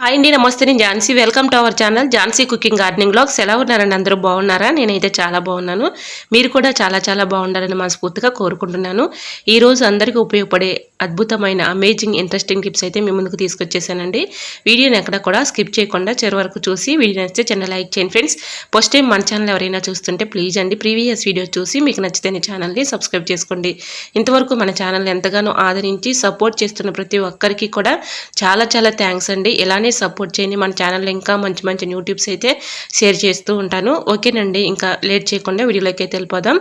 Hi అండి నమస్తే నేను Jhansi welcome to our channel Jhansi cooking gardening blogs. ఎలా ఉన్నారండి? అందరూ బాగున్నారా? నేనైతే చాలా బాగున్నాను. మీరు కూడా చాలా చాలా బాగుండాలని మనస్ఫూర్తిగా కోరుకుంటున్నాను. ఈరోజు అందరికీ ఉపయోగపడే అద్భుతమైన అమేజింగ్ ఇంట్రెస్టింగ్ టిప్స్ అయితే మీ ముందుకు తీసుకొచ్చేసానండి. వీడియోని ఎక్కడ కూడా స్కిప్ చేయకుండా చివరి వరకు చూసి వీడియో నచ్చితే చిన్న లైక్ చేయండి ఫ్రెండ్స్. ఫస్ట్ టైం మన ఛానల్ ఎవరైనా చూస్తుంటే ప్లీజ్ అండి ప్రీవియస్ వీడియో చూసి మీకు నచ్చితే నీ ఛానల్ని సబ్స్క్రైబ్ చేసుకోండి. ఇంతవరకు మన ఛానల్ ఎంతగానో ఆదరించి సపోర్ట్ చేస్తున్న ప్రతి ఒక్కరికి కూడా చాలా చాలా థ్యాంక్స్ అండి. ఇలానే సపోర్ట్ చేయండి. మన ఛానల్లో ఇంకా మంచి మంచి న్యూ టిప్స్ అయితే షేర్ చేస్తూ ఉంటాను. ఓకేనండి. ఇంకా లేట్ చేయకుండా వీడియోలోకి అయితే వెళ్ళిపోదాం.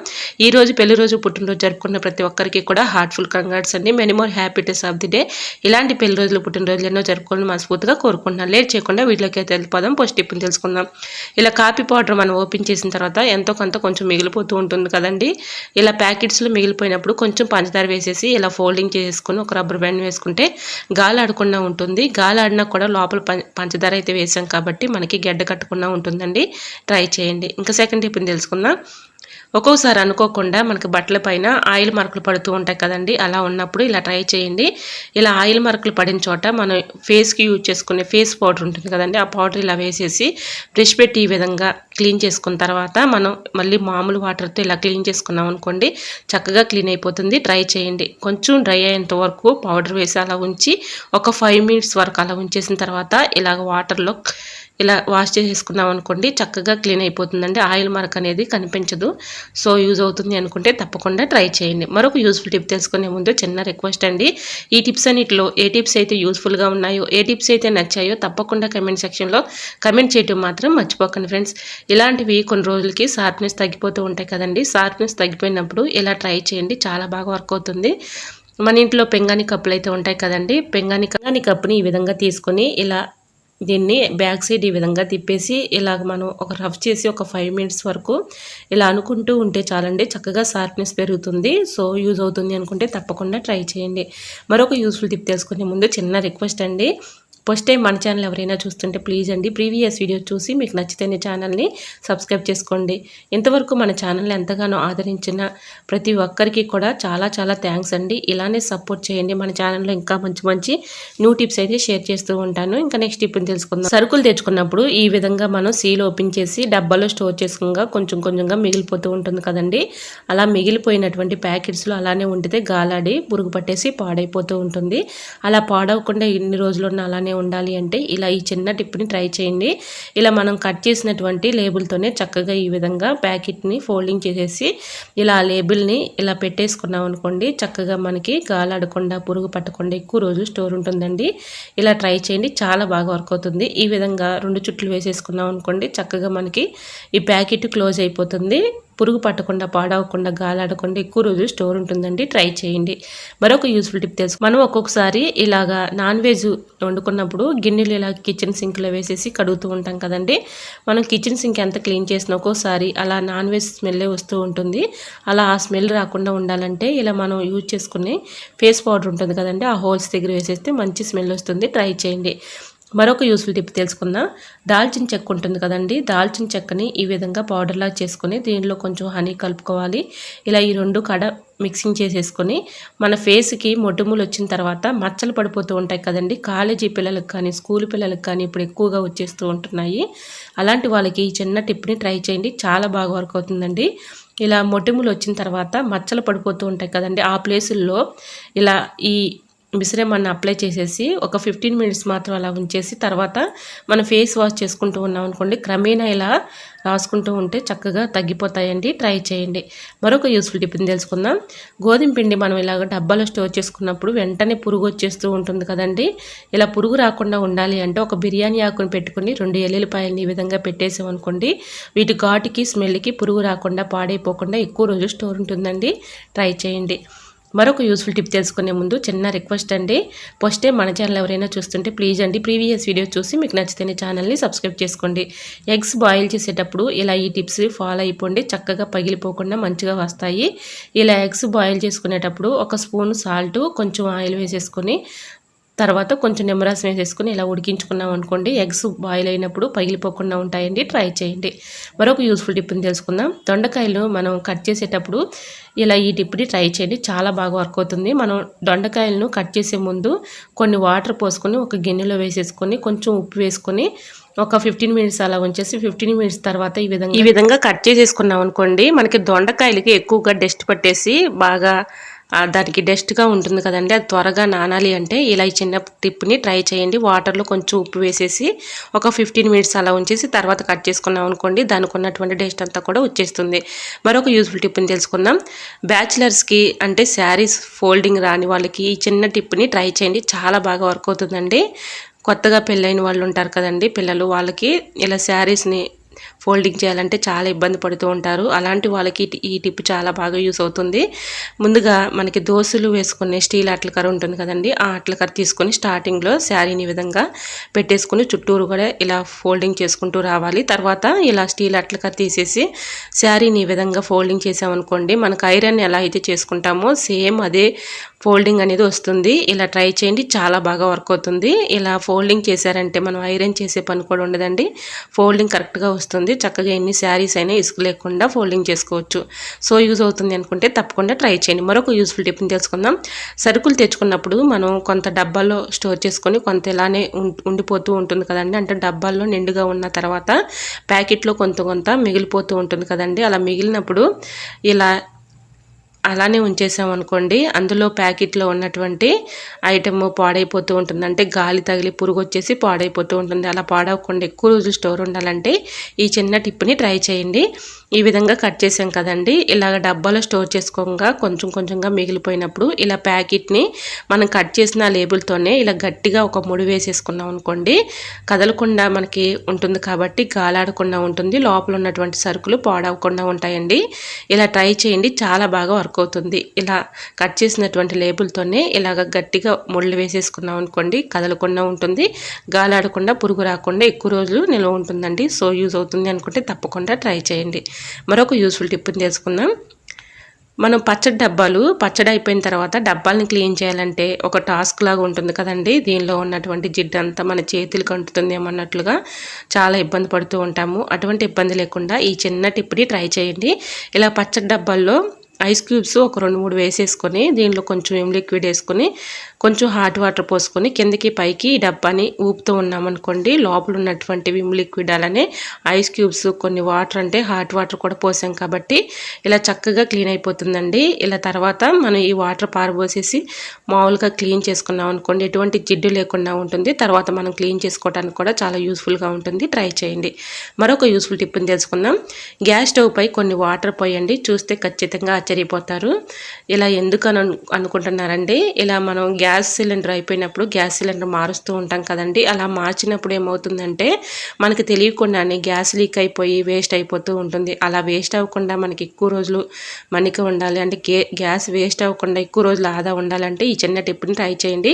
ఈ రోజు పెళ్ళి రోజు పుట్టినరోజు జరుపుకున్న ప్రతి ఒక్కరికి కూడా హార్ట్ఫుల్ కంగ్రాట్స్ అండి. Many more happiness of the day ఇలాంటి పెళ్ళి రోజులు పుట్టినరోజులు ఎన్నో జరుపుకోవాలని మనస్ఫూర్తిగా కోరుకుంటున్నాను. లేట్ చేయకుండా వీడియోకి అయితే వెళ్ళిపోదాం. పోస్ట్ టిప్ని తెలుసుకుందాం. ఇలా కాపీ పౌడర్ మనం ఓపెన్ చేసిన తర్వాత ఎంతో కొంత కొంచెం మిగిలిపోతూ ఉంటుంది కదండి. ఇలా ప్యాకెట్స్లో మిగిలిపోయినప్పుడు కొంచెం పంచదార వేసేసి ఇలా ఫోల్డింగ్ చేసుకుని ఒక రబ్బర్ బ్యాండ్ వేసుకుంటే గాలి ఆడకుండా ఉంటుంది. గాలి ఆడినా కూడా లోపల పం- పంచదార అయితే వేసాం కాబట్టి మనకి గడ్డ కట్టకుండా ఉంటుందండి. ట్రై చేయండి. ఇంకా సెకండ్ టిప్ తెలుసుకుందాం. ఒక్కోసారి అనుకోకుండా మనకి బట్టల పైన ఆయిల్ మరకలు పడుతూ ఉంటాయి కదండి. అలా ఉన్నప్పుడు ఇలా ట్రై చేయండి. ఇలా ఆయిల్ మరకలు పడిన చోట మనం ఫేస్కి యూజ్ చేసుకునే ఫేస్ పౌడర్ ఉంటుంది కదండి. ఆ పౌడర్ ఇలా వేసేసి బ్రష్ పెట్టి ఈ విధంగా క్లీన్ చేసుకున్న తర్వాత మనం మళ్ళీ మామూలు వాటర్తో ఇలా క్లీన్ చేసుకున్నాం అనుకోండి చక్కగా క్లీన్ అయిపోతుంది. ట్రై చేయండి. కొంచెం డ్రై అయ్యేంత వరకు పౌడర్ వేసి అలా ఉంచి ఒక ఫైవ్ మినిట్స్ వరకు అలా ఉంచేసిన తర్వాత ఇలాగ వాటర్లో ఇలా వాష్ చేసేసుకున్నాం అనుకోండి చక్కగా క్లీన్ అయిపోతుందండి. ఆయిల్ మార్క్ అనేది కనిపించదు. సో యూజ్ అవుతుంది అనుకుంటే తప్పకుండా ట్రై చేయండి. మరొక యూస్ఫుల్ టిప్ తెలుసుకునే ముందు చిన్న రిక్వెస్ట్ అండి. ఈ టిప్స్ అన్నిటిలో ఏ టిప్స్ అయితే యూస్ఫుల్గా ఉన్నాయో ఏ టిప్స్ అయితే నచ్చాయో తప్పకుండా కమెంట్ సెక్షన్లో కమెంట్ చేయటం మాత్రం మర్చిపోకండి ఫ్రెండ్స్. ఇలాంటివి కొన్ని రోజులకి షార్ప్నెస్ తగ్గిపోతూ ఉంటాయి కదండి. షార్ప్నెస్ తగ్గిపోయినప్పుడు ఇలా ట్రై చేయండి. చాలా బాగా వర్క్ అవుతుంది. మన ఇంట్లో పెంగాని కప్పులు అయితే ఉంటాయి కదండి. పెంగాని పెంగాని కప్పుని ఈ విధంగా తీసుకొని ఇలా దీన్ని బ్యాక్ సైడ్ ఈ విధంగా తిప్పేసి ఇలాగ మనం ఒక రఫ్ చేసి ఒక ఫైవ్ మినిట్స్ వరకు ఇలా అనుకుంటూ ఉంటే చాలండి. చక్కగా షార్ప్నెస్ పెరుగుతుంది. సో యూజ్ అవుతుంది అనుకుంటే తప్పకుండా ట్రై చేయండి. మరొక యూస్ఫుల్ టిప్ తెలుసుకునే ముందు చిన్న రిక్వెస్ట్ అండి. ఫస్ట్ టైం మన ఛానల్ ఎవరైనా చూస్తుంటే ప్లీజ్ అండి ప్రీవియస్ వీడియో చూసి మీకు నచ్చితేనే ఛానల్ని సబ్స్క్రైబ్ చేసుకోండి. ఇంతవరకు మన ఛానల్ని ఎంతగానో ఆదరించిన ప్రతి ఒక్కరికి కూడా చాలా చాలా థ్యాంక్స్ అండి. ఇలానే సపోర్ట్ చేయండి. మన ఛానల్లో ఇంకా మంచి మంచి న్యూ టిప్స్ అయితే షేర్ చేస్తూ ఉంటాను. ఇంకా నెక్స్ట్ టిప్ని తెలుసుకుందాం. సరుకులు తెచ్చుకున్నప్పుడు ఈ విధంగా మనం సీల్ ఓపెన్ చేసి డబ్బాలో స్టోర్ చేసుకుగా కొంచెం కొంచెంగా మిగిలిపోతూ ఉంటుంది కదండి. అలా మిగిలిపోయినటువంటి ప్యాకెట్స్లో అలానే ఉండితే గాలాడి పురుగు పట్టేసి పాడైపోతూ ఉంటుంది. అలా పాడవకుండా ఇన్ని రోజులున్న అలానే ఉండాలి అంటే ఇలా ఈ చిన్న టిప్ని ట్రై చేయండి. ఇలా మనం కట్ చేసినటువంటి లేబుల్తోనే చక్కగా ఈ విధంగా ప్యాకెట్ని ఫోల్డింగ్ చేసేసి ఇలా లేబుల్ని ఇలా పెట్టేసుకున్నాం అనుకోండి చక్కగా మనకి గాలాడకుండా పురుగు పట్టకుండా ఎక్కువ రోజులు స్టోర్ ఉంటుందండి. ఇలా ట్రై చేయండి చాలా బాగా వర్క్ అవుతుంది. ఈ విధంగా రెండు చుట్లు వేసేసుకున్నాం అనుకోండి చక్కగా మనకి ఈ ప్యాకెట్ క్లోజ్ అయిపోతుంది. పురుగు పట్టకుండా పాడవకుండా గాలాడకుండా ఎక్కువ రోజులు స్టోర్ ఉంటుందండి. ట్రై చేయండి. మరొక యూస్ఫుల్ టిప్ తెలుసు. మనం ఒక్కొక్కసారి ఇలాగా నాన్ వెజ్ వండుకున్నప్పుడు గిన్నెలు ఇలా కిచెన్ సింక్లో వేసేసి కడుగుతూ ఉంటాం కదండి. మనం కిచెన్ సింక్ ఎంత క్లీన్ చేసినా ఒక్కోసారి అలా నాన్ వెజ్ స్మెల్లే వస్తూ ఉంటుంది. అలా ఆ స్మెల్ రాకుండా ఉండాలంటే ఇలా మనం యూజ్ చేసుకునే ఫేస్ పౌడర్ ఉంటుంది కదండి. ఆ హోల్స్ దగ్గర వేసేస్తే మంచి స్మెల్ వస్తుంది. ట్రై చేయండి. మరొక యూస్ఫుల్ టిప్ తెలుసుకుందాం. దాల్చిన చెక్క ఉంటుంది కదండి. దాల్చిన చెక్కని ఈ విధంగా పౌడర్లా చేసుకొని దీనిలో కొంచెం హనీ కలుపుకోవాలి. ఇలా ఈ రెండు కడ మిక్సింగ్ చేసేసుకొని మన ఫేస్కి మొడ్డుములు వచ్చిన తర్వాత మచ్చలు పడిపోతూ ఉంటాయి కదండి. కాలేజీ పిల్లలకు కానీ స్కూల్ పిల్లలకు కానీ ఇప్పుడు ఎక్కువగా వచ్చేస్తూ ఉంటున్నాయి. అలాంటి వాళ్ళకి ఈ చిన్న టిప్ని ట్రై చేయండి. చాలా బాగా వర్క్ అవుతుందండి. ఇలా మొటిములు వచ్చిన తర్వాత మచ్చలు పడిపోతూ ఉంటాయి కదండి. ఆ ప్లేసుల్లో ఇలా ఈ మిశ్రమాన్ని అప్లై చేసేసి ఒక ఫిఫ్టీన్ మినిట్స్ మాత్రం అలా ఉంచేసి తర్వాత మనం ఫేస్ వాష్ చేసుకుంటూ ఉన్నాం అనుకోండి క్రమేణా ఇలా రాసుకుంటూ ఉంటే చక్కగా తగ్గిపోతాయండి. ట్రై చేయండి. మరొక యూస్ఫుల్ టిప్ని తెలుసుకుందాం. గోధుమ పిండి మనం ఇలాగ డబ్బాలో స్టోర్ చేసుకున్నప్పుడు వెంటనే పురుగు వచ్చేస్తూ ఉంటుంది కదండి. ఇలా పురుగు రాకుండా ఉండాలి అంటే ఒక బిర్యానీ ఆకుని పెట్టుకుని రెండు ఎల్లుల్లిపాయలని ఈ విధంగా పెట్టేసామనుకోండి వీటి ఘాటుకి స్మెల్కి పురుగు రాకుండా పాడైపోకుండా ఎక్కువ రోజు స్టోర్ ఉంటుందండి. ట్రై చేయండి. మరొక యూస్ఫుల్ టిప్ తెలుసుకునే ముందు చిన్న రిక్వెస్ట్ అండి. ఫస్ట్ టైం మన ఛానల్ ఎవరైనా చూస్తుంటే ప్లీజ్ అండి ప్రీవియస్ వీడియో చూసి మీకు నచ్చితేనే ఛానల్ని సబ్స్క్రైబ్ చేసుకోండి. ఎగ్స్ బాయిల్ చేసేటప్పుడు ఇలా ఈ టిప్స్ ఫాలో అయిపోండి చక్కగా పగిలిపోకుండా మంచిగా వస్తాయి. ఇలా ఎగ్స్ బాయిల్ చేసుకునేటప్పుడు ఒక స్పూన్ సాల్ట్ కొంచెం ఆయిల్ వేసేసుకొని తర్వాత కొంచెం నిమ్మరసం వేసేసుకొని ఇలా ఉడికించుకున్నాం అనుకోండి ఎగ్స్ బాయిల్ అయినప్పుడు పగిలిపోకుండా ఉంటాయండి. ట్రై చేయండి. మరొక యూస్ఫుల్ టిప్ని తెలుసుకుందాం. దొండకాయలు మనం కట్ చేసేటప్పుడు ఇలా ఈ టిప్ని ట్రై చేయండి. చాలా బాగా వర్క్ అవుతుంది. మనం దొండకాయలను కట్ చేసే ముందు కొన్ని వాటర్ పోసుకొని ఒక గిన్నెలో వేసేసుకొని కొంచెం ఉప్పు వేసుకొని ఒక ఫిఫ్టీన్ మినిట్స్ అలా ఉంచేసి ఫిఫ్టీన్ మినిట్స్ తర్వాత ఈ విధంగా ఈ విధంగా కట్ చేసేసుకున్నాం అనుకోండి మనకి దొండకాయలకి ఎక్కువగా డస్ట్ పట్టేసి బాగా దానికి డస్ట్గా ఉంటుంది కదండి అది త్వరగా నానాలి అంటే ఇలా ఈ చిన్న టిప్ని ట్రై చేయండి. వాటర్లో కొంచెం ఉప్పు వేసేసి ఒక ఫిఫ్టీన్ మినిట్స్ అలా ఉంచేసి తర్వాత కట్ చేసుకున్నాం అనుకోండి దానికి ఉన్నటువంటి డస్ట్ అంతా కూడా వచ్చేస్తుంది. మరొక యూస్ఫుల్ టిప్ని తెలుసుకుందాం. బ్యాచిలర్స్కి అంటే శారీస్ ఫోల్డింగ్ రాని వాళ్ళకి ఈ చిన్న టిప్ని ట్రై చేయండి. చాలా బాగా వర్క్ అవుతుందండి. కొత్తగా పెళ్ళైన వాళ్ళు ఉంటారు కదండి పిల్లలు వాళ్ళకి ఇలా శారీస్ని ఫోల్డింగ్ చేయాలంటే చాలా ఇబ్బంది పడుతూ ఉంటారు. అలాంటి వాళ్ళకి ఈ టిప్ చాలా బాగా యూస్ అవుతుంది. ముందుగా మనకి దోశలు వేసుకునే స్టీల్ అట్లకర ఉంటుంది కదండి. ఆ అట్లకర తీసుకొని స్టార్టింగ్లో శారీని విధంగా పెట్టేసుకుని చుట్టూరు కూడా ఇలా ఫోల్డింగ్ చేసుకుంటూ రావాలి. తర్వాత ఇలా స్టీల్ అట్లకర తీసేసి శారీని ఈ విధంగా ఫోల్డింగ్ చేసామనుకోండి మనకు ఐరన్ ఎలా అయితే చేసుకుంటామో సేమ్ అదే ఫోల్డింగ్ అనేది వస్తుంది. ఇలా ట్రై చేయండి చాలా బాగా వర్క్ అవుతుంది. ఇలా ఫోల్డింగ్ చేశారంటే మనం ఐరన్ చేసే పని కూడా ఉండదండి. ఫోల్డింగ్ కరెక్ట్గా వస్తుంది. చక్కగా ఎన్ని శారీస్ అయినా ఇసుక లేకుండా ఫోల్డింగ్ చేసుకోవచ్చు. సో యూజ్ అవుతుంది అనుకుంటే తప్పకుండా ట్రై చేయండి. మరొక యూస్ఫుల్ టిప్ని తెలుసుకుందాం. సరుకులు తెచ్చుకున్నప్పుడు మనం కొంత డబ్బాలో స్టోర్ చేసుకొని కొంత ఇలానే ఉం- ఉండిపోతూ ఉంటుంది కదండి. అంటే డబ్బాల్లో నిండుగా ఉన్న తర్వాత ప్యాకెట్లో కొంత కొంత మిగిలిపోతూ ఉంటుంది కదండి. అలా మిగిలినప్పుడు ఇలా అలానే ఉంచేసాం అనుకోండి అందులో ప్యాకెట్లో ఉన్నటువంటి ఐటమ్ పాడైపోతూ ఉంటుంది. అంటే గాలి తగిలి పురుగు వచ్చేసి పాడైపోతూ ఉంటుంది. అలా పాడవకుండా ఎక్కువ రోజులు స్టోర్ ఉండాలంటే ఈ చిన్న టిప్ని ట్రై చేయండి. ఈ విధంగా కట్ చేసాం కదండి. ఇలాగ డబ్బాలో స్టోర్ చేసుకోగా కొంచెం కొంచెంగా మిగిలిపోయినప్పుడు ఇలా ప్యాకెట్ని మనం కట్ చేసిన లేబుల్తోనే ఇలా గట్టిగా ఒక ముడి వేసేసుకున్నాం అనుకోండి. కదలకుండా మనకి ఉంటుంది కాబట్టి గాలాడకుండా ఉంటుంది. లోపల ఉన్నటువంటి సరుకులు పాడవకుండా ఉంటాయండి. ఇలా ట్రై చేయండి. చాలా బాగా వర్క్ అవుతుంది. ఇలా కట్ చేసినటువంటి లేబుల్తోనే ఇలాగ గట్టిగా ముళ్ళు వేసేసుకున్నాం అనుకోండి. కదలకుండా ఉంటుంది. గాలాడకుండా పురుగు రాకుండా ఎక్కువ రోజులు నిల్వ ఉంటుందండి. సో యూజ్ అవుతుంది అనుకుంటే తప్పకుండా ట్రై చేయండి. మరొక యూస్ఫుల్ టిప్ని తెలుసుకుందాం మనం పచ్చడి డబ్బాలు పచ్చడి అయిపోయిన తర్వాత డబ్బాలను క్లీన్ చేయాలంటే ఒక టాస్క్ లాగా ఉంటుంది కదండి. దీనిలో ఉన్నటువంటి జిడ్డు అంతా మన చేతులకు అంటుతుందేమో అన్నట్లుగా చాలా ఇబ్బంది పడుతూ ఉంటాము. అటువంటి ఇబ్బంది లేకుండా ఈ చిన్న టిప్ని ట్రై చేయండి. ఇలా పచ్చడి డబ్బాల్లో ఐస్ క్యూబ్స్ ఒక రెండు మూడు వేసేసుకొని దీనిలో కొంచెం ఏం లిక్విడ్ వేసుకొని కొంచెం హాట్ వాటర్ పోసుకొని కిందకి పైకి డబ్బాని ఊపుతూ ఉన్నామనుకోండి లోపల ఉన్నటువంటి విమ్ లిక్విడ్ అలానే ఐస్ క్యూబ్స్ కొన్ని వాటర్ అంటే హాట్ వాటర్ కూడా పోసాం కాబట్టి ఇలా చక్కగా క్లీన్ అయిపోతుందండి. ఇలా తర్వాత మనం ఈ వాటర్ పారబోసేసి మామూలుగా క్లీన్ చేసుకున్నాం అనుకోండి ఎటువంటి జిడ్డు లేకుండా ఉంటుంది. తర్వాత మనం క్లీన్ చేసుకోవడానికి కూడా చాలా యూస్ఫుల్గా ఉంటుంది. ట్రై చేయండి. మరొక యూస్ఫుల్ టిప్ని తెలుసుకుందాం. గ్యాస్ స్టవ్ పై కొన్ని వాటర్ పోయండి. చూస్తే ఖచ్చితంగా ఆశ్చర్యపోతారు. ఇలా ఎందుకు అని అనుకుంటున్నారండి? ఇలా మనం గ్యాస్ సిలిండర్ అయిపోయినప్పుడు గ్యాస్ సిలిండర్ మారుస్తూ ఉంటాం కదండి. అలా మార్చినప్పుడు ఏమవుతుందంటే మనకి తెలియకుండానే గ్యాస్ లీక్ అయిపోయి వేస్ట్ అయిపోతూ ఉంటుంది. అలా వేస్ట్ అవ్వకుండా మనకి ఎక్కువ రోజులు మనకి ఉండాలి. అంటే గే గ్యాస్ వేస్ట్ అవ్వకుండా ఎక్కువ రోజులు ఆదా ఉండాలంటే ఈ చిన్న టిప్ని ట్రై చేయండి.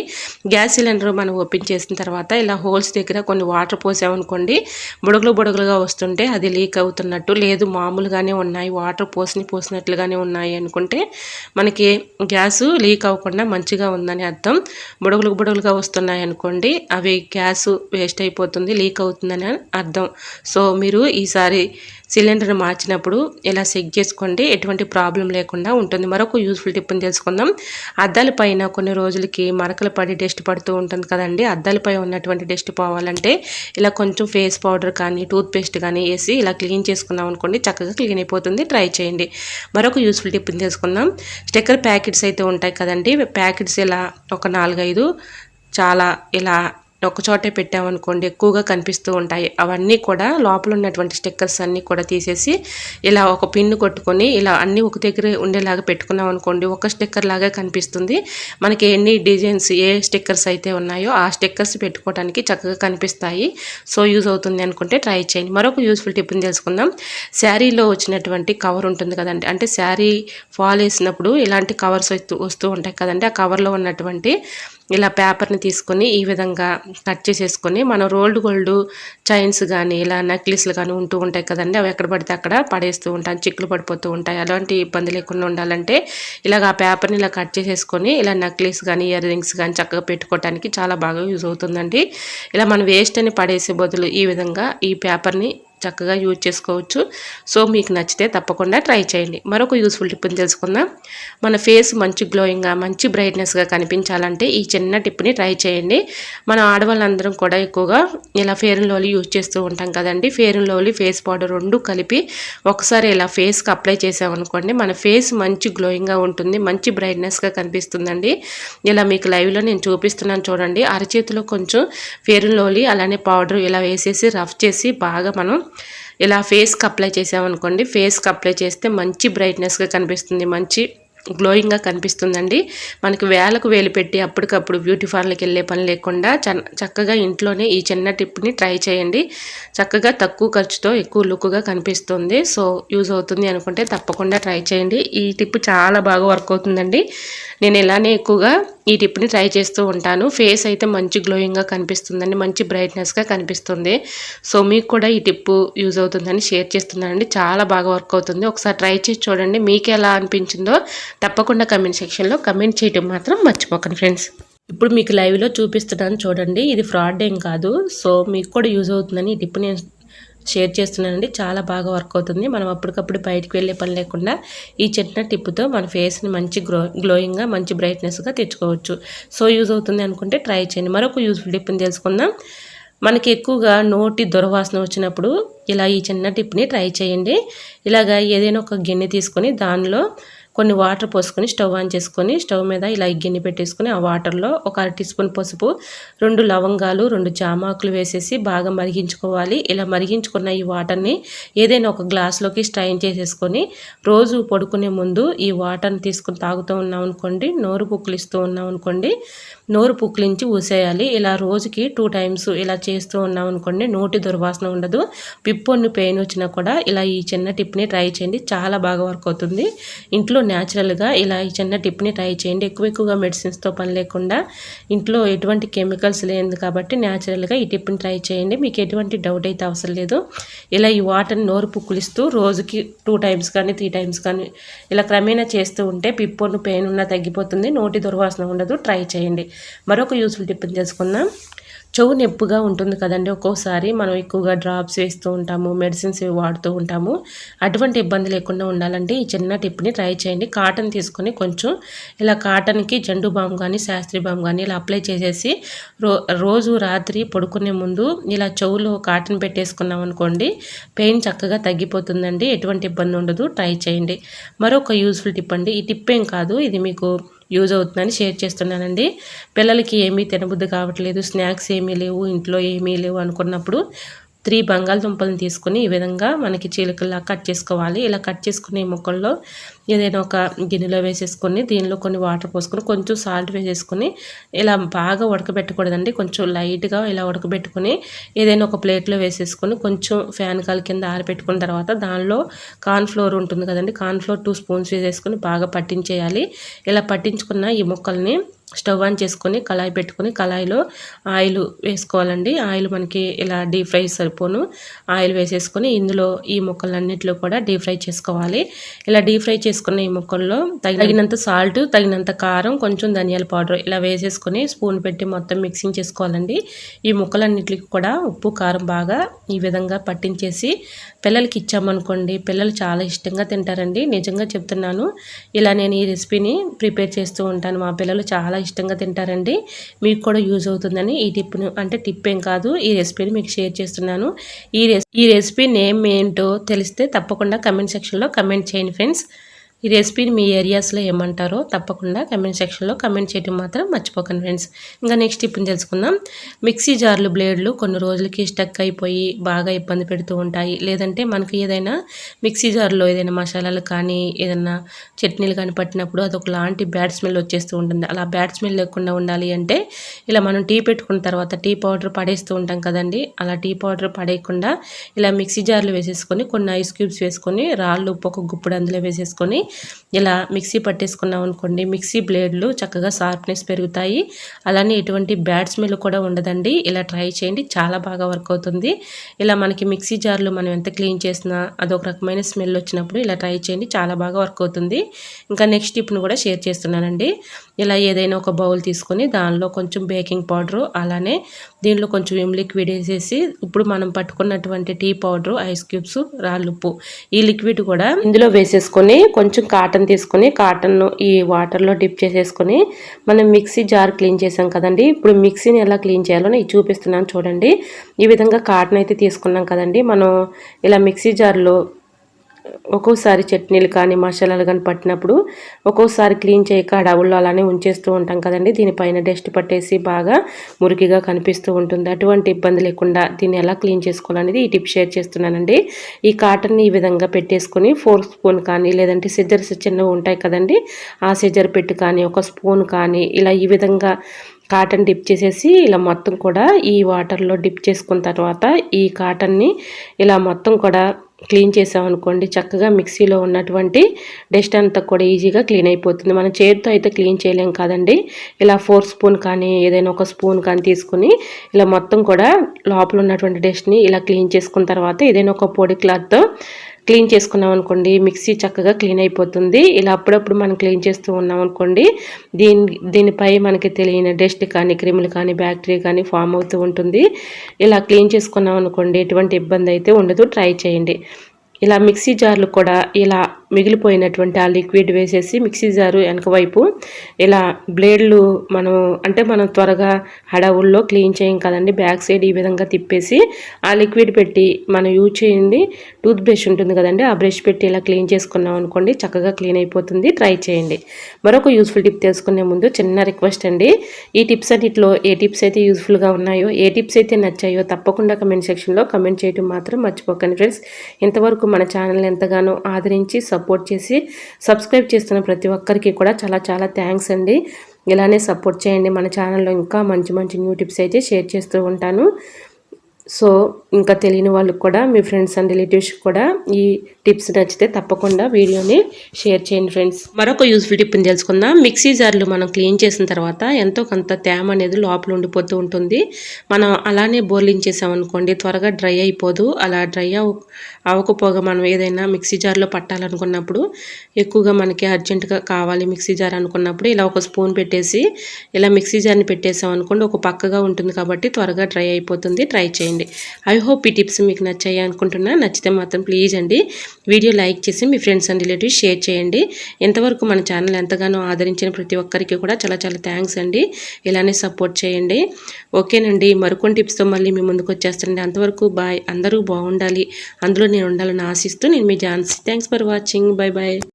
గ్యాస్ సిలిండర్ మనం ఓపెన్ చేసిన తర్వాత ఇలా హోల్స్ దగ్గర కొన్ని వాటర్ పోసామనుకోండి బుడగలు బుడగలుగా వస్తుంటే అది లీక్ అవుతున్నట్టు లేదు. మామూలుగానే ఉన్నాయి. వాటర్ పోసిన పోసినట్లుగానే ఉన్నాయి. అనుకుంటే మనకి గ్యాస్ లీక్ అవ్వకుండా మంచిగా ఉందని అర్థం. బుడగలు బుడగలుగా వస్తున్నాయి అనుకోండి అవి గ్యాస్ వేస్ట్ అయిపోతుంది లీక్ అవుతుందని అర్థం. సో మీరు ఈసారి సిలిండర్ని మార్చినప్పుడు ఇలా చెక్ చేసుకోండి ఎటువంటి ప్రాబ్లం లేకుండా ఉంటుంది. మరొక యూస్ఫుల్ టిప్ని తెలుసుకుందాం. అద్దాల పైన కొన్ని రోజులకి మరకలు పడి డస్ట్ పడుతూ ఉంటుంది కదండి. అద్దాలపై ఉన్నటువంటి డస్ట్ పోవాలంటే ఇలా కొంచెం ఫేస్ పౌడర్ కానీ టూత్ పేస్ట్ కానీ వేసి ఇలా క్లీన్ చేసుకున్నాం అనుకోండి చక్కగా క్లీన్ అయిపోతుంది. ట్రై చేయండి. మరొక యూస్ఫుల్ టిప్ని తెలుసుకుందాం. స్టిక్కర్ ప్యాకెట్స్ అయితే ఉంటాయి కదండి. ప్యాకెట్స్ ఇలా ఒక నాలుగైదు చాలా ఇలా ఒకచోటే పెట్టామనుకోండి ఎక్కువగా కనిపిస్తూ ఉంటాయి. అవన్నీ కూడా లోపల ఉన్నటువంటి స్టిక్కర్స్ అన్నీ కూడా తీసేసి ఇలా ఒక పిన్ను కొట్టుకొని ఇలా అన్నీ ఒక దగ్గర ఉండేలాగా పెట్టుకున్నాం అనుకోండి ఒక స్టిక్కర్ లాగా కనిపిస్తుంది. మనకి ఎన్ని డిజైన్స్ ఏ స్టిక్కర్స్ అయితే ఉన్నాయో ఆ స్టిక్కర్స్ పెట్టుకోవడానికి చక్కగా కనిపిస్తాయి. సో యూజ్ అవుతుంది అనుకుంటే ట్రై చేయండి. మరొక యూస్ఫుల్ టిప్ని తెలుసుకుందాం. శారీలో వచ్చినటువంటి కవర్ ఉంటుంది కదండి. అంటే శారీ ఫాల్ వేసినప్పుడు ఇలాంటి కవర్స్ వస్తూ ఉంటాయి కదండి. ఆ కవర్లో ఉన్నటువంటి ఇలా పేపర్ని తీసుకొని ఈ విధంగా కట్ చేసేసుకొని మనం రోల్డ్ గోల్డ్ చైన్స్ కానీ ఇలా నెక్లెస్లు కానీ ఉంటూ ఉంటాయి కదండి. అవి ఎక్కడ పడితే అక్కడ పడేస్తూ ఉంటాం చిక్కులు పడిపోతూ ఉంటాయి. అలాంటి ఇబ్బంది లేకుండా ఉండాలంటే ఇలాగ ఆ పేపర్ని ఇలా కట్ చేసేసుకొని ఇలా నెక్లెస్ కానీ ఇయర్ రింగ్స్ కానీ చక్కగా పెట్టుకోవడానికి చాలా బాగా యూజ్ అవుతుందండి. ఇలా మనం వేస్ట్ అని పడేసే బదులు ఈ విధంగా ఈ పేపర్ని చక్కగా యూజ్ చేసుకోవచ్చు. సో మీకు నచ్చితే తప్పకుండా ట్రై చేయండి. మరొక యూస్ఫుల్ టిప్ని తెలుసుకుందాం. మన ఫేస్ మంచి గ్లోయింగ్గా మంచి బ్రైట్నెస్గా కనిపించాలంటే ఈ చిన్న టిప్ని ట్రై చేయండి. మన ఆడవాళ్ళందరం కూడా ఎక్కువగా ఇలా ఫేర్ అండ్ లోలీ యూజ్ చేస్తూ ఉంటాం కదండి. Fair and lovely face powder రెండు కలిపి ఒకసారి ఇలా ఫేస్కి అప్లై చేసామనుకోండి మన ఫేస్ మంచి గ్లోయింగ్గా ఉంటుంది మంచి బ్రైట్నెస్గా కనిపిస్తుందండి. ఇలా మీకు లైవ్లో నేను చూపిస్తున్నాను చూడండి. అరచేతిలో కొంచెం ఫేర్ అండ్ అలానే పౌడర్ ఇలా వేసేసి రఫ్ చేసి బాగా మనం ఇలా ఫేస్కి అప్లై చేసామనుకోండి ఫేస్కి అప్లై చేస్తే మంచి బ్రైట్నెస్గా కనిపిస్తుంది మంచి గ్లోయింగ్గా కనిపిస్తుందండి. మనకి వేలకు వేలు పెట్టి అప్పటికప్పుడు బ్యూటీ పార్లర్కి వెళ్ళే పని లేకుండా చక్కగా ఇంట్లోనే ఈ చిన్న టిప్ని ట్రై చేయండి. చక్కగా తక్కువ ఖర్చుతో ఎక్కువ లుక్గా కనిపిస్తుంది. సో యూజ్ అవుతుంది అనుకుంటే తప్పకుండా ట్రై చేయండి. ఈ టిప్ చాలా బాగా వర్క్ అవుతుందండి. నేను ఇలానే ఎక్కువగా ఈ టిప్ని ట్రై చేస్తూ ఉంటాను. ఫేస్ అయితే మంచి గ్లోయింగ్గా కనిపిస్తుందండి. మంచి బ్రైట్నెస్గా కనిపిస్తుంది. సో మీకు కూడా ఈ టిప్ యూజ్ అవుతుందని షేర్ చేస్తున్నానండి. చాలా బాగా వర్క్ అవుతుంది. ఒకసారి ట్రై చేసి చూడండి. మీకు ఎలా అనిపించిందో తప్పకుండా కమెంట్ సెక్షన్లో కమెంట్ చేయడం మాత్రం మర్చిపోకండి ఫ్రెండ్స్ ఇప్పుడు మీకు లైవ్లో చూపిస్తున్నాను చూడండి. ఇది ఫ్రాడ్ ఏం కాదు. సో మీకు కూడా యూజ్ అవుతుందని ఈ టిప్ నేను షేర్ చేస్తున్నానండి. చాలా బాగా వర్క్ అవుతుంది. మనం అప్పటికప్పుడు బయటకు వెళ్ళే పని లేకుండా ఈ చిన్న టిప్తో మన ఫేస్ని మంచి గ్లో గ్లోయింగ్గా మంచి బ్రైట్నెస్గా తెచ్చుకోవచ్చు. సో యూజ్ అవుతుంది అనుకుంటే ట్రై చేయండి. మరొక యూజ్ఫుల్ టిప్ని తెలుసుకుందాం. మనకి ఎక్కువగా నోటి దుర్వాసన వచ్చినప్పుడు ఇలా ఈ చిన్న టిప్ని ట్రై చేయండి. ఇలాగా ఏదైనా ఒక గిన్నె తీసుకొని దానిలో కొన్ని వాటర్ పోసుకొని స్టవ్ ఆన్ చేసుకొని స్టవ్ మీద ఇలా గిన్నె పెట్టేసుకొని ఆ వాటర్లో ఒక అర టీ స్పూన్ పసుపు రెండు లవంగాలు రెండు జామాకులు వేసేసి బాగా మరిగించుకోవాలి. ఇలా మరిగించుకున్న ఈ వాటర్ని ఏదైనా ఒక గ్లాస్లోకి స్ట్రైన్ చేసేసుకొని రోజు పడుకునే ముందు ఈ వాటర్ని తీసుకుని తాగుతూ ఉన్నాం అనుకోండి నోరు పుక్కిలిస్తూ ఉన్నాం అనుకోండి నోరు పుక్కిలించి ఊసేయాలి. ఇలా రోజుకి టూ టైమ్స్ ఇలా చేస్తూ ఉన్నాం అనుకోండి నోటి దుర్వాసన ఉండదు. పిప్పొన్ను పెయిన్ వచ్చినా కూడా ఇలా ఈ చిన్న టిప్ని ట్రై చేయండి. చాలా బాగా వర్క్ అవుతుంది. ఇంట్లో న్యాచురల్గా ఇలా ఈ చిన్న టిప్ని ట్రై చేయండి. ఎక్కువ ఎక్కువగా మెడిసిన్స్తో పని లేకుండా ఇంట్లో ఎటువంటి కెమికల్స్ లేదు కాబట్టి న్యాచురల్గా ఈ టిప్ని ట్రై చేయండి. మీకు ఎటువంటి డౌట్ అయితే అవసరం లేదు. ఇలా ఈ వాటర్ని నోరు పుక్కులిస్తూ రోజుకి టూ టైమ్స్ కానీ త్రీ టైమ్స్ కానీ ఇలా క్రమేణా చేస్తూ ఉంటే పిప్పొన్ను పెయిన్ ఉన్నా తగ్గిపోతుంది. నోటి దుర్వాసన ఉండదు. ట్రై చేయండి. మరొక యూస్ఫుల్ టిప్ని తెలుసుకుందాం. చెవు నొప్పిగా ఉంటుంది కదండి. ఒక్కోసారి మనం ఎక్కువగా డ్రాప్స్ వేస్తూ ఉంటాము మెడిసిన్స్ వాడుతూ ఉంటాము. అటువంటి ఇబ్బంది లేకుండా ఉండాలంటే ఈ చిన్న టిప్ని ట్రై చేయండి. కాటన్ తీసుకొని కొంచెం ఇలా కాటన్కి జండు బామ్ కానీ శాస్త్రి బామ్ కానీ ఇలా అప్లై చేసేసి రో రోజు రాత్రి పడుకునే ముందు ఇలా చెవులో కాటన్ పెట్టేసుకున్నాం అనుకోండి పెయిన్ చక్కగా తగ్గిపోతుందండి. ఎటువంటి ఇబ్బంది ఉండదు. ట్రై చేయండి. మరొక యూజ్ఫుల్ టిప్ అండి. ఈ టిప్ ఏం కాదు. ఇది మీకు యూజ్ అవుతుందని షేర్ చేస్తున్నానండి. పిల్లలకి ఏమీ తినబుద్ధి కావట్లేదు స్నాక్స్ ఏమీ లేవు ఇంట్లో ఏమీ లేవు అనుకున్నప్పుడు త్రీ బంగాళదుంపలను తీసుకుని ఈ విధంగా మనకి చీలికల్లా కట్ చేసుకోవాలి. ఇలా కట్ చేసుకునే ముక్కల్లో ఏదైనా ఒక గిన్నెలో వేసేసుకొని దీనిలో కొన్ని వాటర్ పోసుకొని కొంచెం సాల్ట్ వేసేసుకొని ఇలా బాగా ఉడకబెట్టకూడదండి. కొంచెం లైట్గా ఇలా ఉడకబెట్టుకొని ఏదైనా ఒక ప్లేట్లో వేసేసుకొని కొంచెం ఫ్యాన్ కాల్ కింద ఆరబెట్టుకున్న తర్వాత దానిలో కార్న్ఫ్లోర్ ఉంటుంది కదండి కార్న్ఫ్లోర్ టూ స్పూన్స్ వేసేసుకొని బాగా పట్టించేయాలి. ఇలా పట్టించుకున్న ఈ ముక్కల్ని స్టవ్ ఆన్ చేసుకొని కళాయి పెట్టుకొని కళాయిలో ఆయిల్ వేసుకోవాలండి. ఆయిల్ మనకి ఇలా డీప్ ఫ్రై సరిపోను. ఆయిల్ వేసేసుకొని ఇందులో ఈ ముక్కలన్నింటిలో కూడా డీప్ ఫ్రై చేసుకోవాలి. ఇలా డీప్ ఫ్రై చేసుకున్న ఈ ముక్కల్లో తగినంత సాల్ట్ తగినంత కారం కొంచెం ధనియాల పౌడర్ ఇలా వేసేసుకొని స్పూన్ పెట్టి మొత్తం మిక్సింగ్ చేసుకోవాలండి. ఈ ముక్కలన్నిటికి కూడా ఉప్పు కారం బాగా ఈ విధంగా పట్టించేసి పిల్లలకి ఇచ్చామనుకోండి పిల్లలు చాలా ఇష్టంగా తింటారండి. నిజంగా చెప్తున్నాను. ఇలా నేను ఈ రెసిపీని ప్రిపేర్ చేస్తూ ఉంటాను. మా పిల్లలు చాలా ఇష్టంగా తింటారండి. మీకు కూడా యూజ్ అవుతుందని ఈ టిప్ను అంటే టిప్ ఏం కాదు ఈ రెసిపీని మీకు షేర్ చేస్తున్నాను. ఈ రెసిపీ ఈ రెసిపీ నేమ్ ఏంటో తెలిస్తే తప్పకుండా కమెంట్ సెక్షన్లో కమెంట్ చేయండి ఫ్రెండ్స్. ఈ రెసిపీని మీ ఏరియాస్లో ఏమంటారో తప్పకుండా కమెంట్ సెక్షన్లో కమెంట్ చేయడం మాత్రం మర్చిపోకండి ఫ్రెండ్స్. ఇంకా నెక్స్ట్ ఇప్పుడు తెలుసుకుందాం. మిక్సీ జార్లు బ్లేడ్లు కొన్ని రోజులకి స్టక్ అయిపోయి బాగా ఇబ్బంది పెడుతూ ఉంటాయి. లేదంటే మనకి ఏదైనా మిక్సీ జార్లో ఏదైనా మసాలాలు కానీ ఏదైనా చట్నీలు కానీ పట్టినప్పుడు అది ఒకలాంటి బ్యాడ్ స్మెల్ వచ్చేస్తూ ఉంటుంది. అలా బ్యాడ్ స్మెల్ లేకుండా ఉండాలి అంటే ఇలా మనం టీ పెట్టుకున్న తర్వాత టీ పౌడర్ పడేస్తూ ఉంటాం కదండి. అలా టీ పౌడర్ పడేయకుండా ఇలా మిక్సీ జార్లు వేసేసుకొని కొన్ని ఐస్ క్యూబ్స్ వేసుకొని రాళ్ళు ఉప్పు ఒక గుప్పుడు అందులో వేసేసుకొని ఇలా మిక్సీ పట్టేసుకున్నాం అనుకోండి మిక్సీ బ్లేడ్లు చక్కగా షార్ప్నెస్ పెరుగుతాయి. అలానే ఎటువంటి బ్యాడ్ స్మెల్ కూడా ఉండదండి. ఇలా ట్రై చేయండి చాలా బాగా వర్క్ అవుతుంది. ఇలా మనకి మిక్సీ జార్లు మనం ఎంత క్లీన్ చేసినా అదొక రకమైన స్మెల్ వచ్చినప్పుడు ఇలా ట్రై చేయండి చాలా బాగా వర్క్ అవుతుంది. ఇంకా నెక్స్ట్ టిప్ను కూడా షేర్ చేస్తున్నానండి. ఇలా ఏదైనా ఒక బౌల్ తీసుకొని దానిలో కొంచెం బేకింగ్ పౌడరు అలానే దీనిలో కొంచెం విమ్ లిక్విడ్ వేసేసి ఇప్పుడు మనం పట్టుకున్నటువంటి టీ పౌడర్ ఐస్ క్యూబ్స్ రాళ్ళుప్పు ఈ లిక్విడ్ కూడా ఇందులో వేసేసుకొని కొంచెం కాటన్ తీసుకొని కాటన్ను ఈ వాటర్లో డిప్ చేసేసుకొని మనం మిక్సీ జార్ క్లీన్ చేసాం కదండి. ఇప్పుడు మిక్సీని ఎలా క్లీన్ చేయాలో నేను చూపిస్తున్నాను చూడండి. ఈ విధంగా కాటన్ అయితే తీసుకున్నాం కదండి. మనం ఇలా మిక్సీ జార్లో ఒక్కోసారి చట్నీలు కానీ మసాలాలు కానీ పట్టినప్పుడు ఒక్కోసారి క్లీన్ చేయక అడవుల్లో అలానే ఉంచేస్తూ ఉంటాం కదండి. దీనిపైన డస్ట్ పట్టేసి బాగా మురికిగా కనిపిస్తూ ఉంటుంది. అటువంటి ఇబ్బంది లేకుండా దీన్ని ఎలా క్లీన్ చేసుకోవాలనేది ఈ టిప్ షేర్ చేస్తున్నానండి. ఈ కాటన్ని ఈ విధంగా పెట్టేసుకొని ఫోర్ స్పూన్ కానీ లేదంటే సిజర్స్ చిన్నవి ఉంటాయి కదండి. ఆ సిజర్ పెట్టి కానీ ఒక స్పూన్ కానీ ఇలా ఈ విధంగా కాటన్ డిప్ చేసేసి ఇలా మొత్తం కూడా ఈ వాటర్లో డిప్ చేసుకున్న తర్వాత ఈ కాటన్ని ఇలా మొత్తం కూడా క్లీన్ చేసామనుకోండి చక్కగా మిక్సీలో ఉన్నటువంటి డస్ట్ అంతా కూడా ఈజీగా క్లీన్ అయిపోతుంది. మనం చేతితో అయితే క్లీన్ చేయలేం కాదండి. ఇలా ఫోర్ స్పూన్ కానీ ఏదైనా ఒక స్పూన్ కానీ తీసుకుని ఇలా మొత్తం కూడా లోపల ఉన్నటువంటి డస్ట్ని ఇలా క్లీన్ చేసుకున్న తర్వాత ఏదైనా ఒక పొడి క్లాత్తో క్లీన్ చేసుకున్నాం అనుకోండి మిక్సీ చక్కగా క్లీన్ అయిపోతుంది. ఇలా అప్పుడప్పుడు మనం క్లీన్ చేస్తూ ఉన్నాం అనుకోండి దీని దీనిపై మనకి తెలియని డస్ట్ కానీ క్రిములు కానీ బ్యాక్టీరియా కానీ ఫామ్ అవుతూ ఉంటుంది. ఇలా క్లీన్ చేసుకున్నాం అనుకోండి ఎటువంటి ఇబ్బంది అయితే ఉండదు. ట్రై చేయండి. ఇలా మిక్సీ జార్లు కూడా ఇలా మిగిలిపోయినటువంటి ఆ లిక్విడ్ వేసేసి మిక్సీ జారు వెనక వైపు ఇలా బ్లేడ్లు మనం అంటే మనం త్వరగా హడవుల్లో క్లీన్ చేయం కదండి బ్యాక్ సైడ్ ఈ విధంగా తిప్పేసి ఆ లిక్విడ్ పెట్టి మనం యూజ్ చేయండి. టూత్ బ్రష్ ఉంటుంది కదండి ఆ బ్రష్ పెట్టి ఇలా క్లీన్ చేసుకున్నాం అనుకోండి చక్కగా క్లీన్ అయిపోతుంది ట్రై చేయండి. మరొక యూస్ఫుల్ టిప్ తెలుసుకునే ముందు చిన్న రిక్వెస్ట్ అండి ఈ టిప్స్ అన్నిటిలో ఏ టిప్స్ అయితే యూస్ఫుల్గా ఉన్నాయో ఏ టిప్స్ అయితే నచ్చాయో తప్పకుండా కమెంట్ సెక్షన్లో కమెంట్ చేయడం మాత్రం మర్చిపోకండి ఫ్రెండ్స్. ఇంతవరకు మన ఛానల్ ఎంతగానో ఆదరించి సపోర్ట్ సపోర్ట్ చేసి సబ్స్క్రైబ్ చేస్తున్న ప్రతి ఒక్కరికి కూడా చాలా చాలా థ్యాంక్స్ అండి. ఇలానే సపోర్ట్ చేయండి మన ఛానల్లో ఇంకా మంచి మంచి న్యూ టిప్స్ అయితే షేర్ చేస్తూ ఉంటాను. సో ఇంకా తెలియని వాళ్ళకి కూడా మీ ఫ్రెండ్స్ అండ్ రిలేటివ్స్ కూడా ఈ టిప్స్ నచ్చితే తప్పకుండా వీడియోని షేర్ చేయండి ఫ్రెండ్స్. మరొక యూస్ఫుల్ టిప్ని తెలుసుకుందాం. మిక్సీ జార్లు మనం క్లీన్ చేసిన తర్వాత ఎంతో కొంత తేమ అనేది లోపల ఉండిపోతూ ఉంటుంది. మనం అలానే బోర్లించేసామనుకోండి త్వరగా డ్రై అయిపోదు. అలా డ్రై అవ అవ్వకపోగా మనం ఏదైనా మిక్సీ జార్లో పట్టాలనుకున్నప్పుడు ఎక్కువగా మనకి అర్జెంటుగా కావాలి మిక్సీ జార్ అనుకున్నప్పుడు ఇలా ఒక స్పూన్ పెట్టేసి ఇలా మిక్సీ జార్ని పెట్టేసామనుకోండి ఒక పక్కగా ఉంటుంది కాబట్టి త్వరగా డ్రై అయిపోతుంది. ట్రై చేయండి. ఐ హోప్ ఈ టిప్స్ మీకు నచ్చాయి అనుకుంటున్నా. నచ్చితే మాత్రం ప్లీజ్ అండి వీడియో లైక్ చేసి మీ ఫ్రెండ్స్ అండ్ రిలేటివ్స్ షేర్ చేయండి. ఎంతవరకు మన ఛానల్ ఎంతగానో ఆదరించిన ప్రతి ఒక్కరికి కూడా చాలా చాలా థ్యాంక్స్ అండి. ఇలానే సపోర్ట్ చేయండి. ఓకేనండి మరికొన్ని టిప్స్తో మళ్ళీ మీ ముందుకు వచ్చేస్తానండి. అంతవరకు బాయ్ అందరూ బాగుండాలి. అందులో నేను ఉండాలని ఆశిస్తూ నేను మీ Jhansi. Thanks for watching bye bye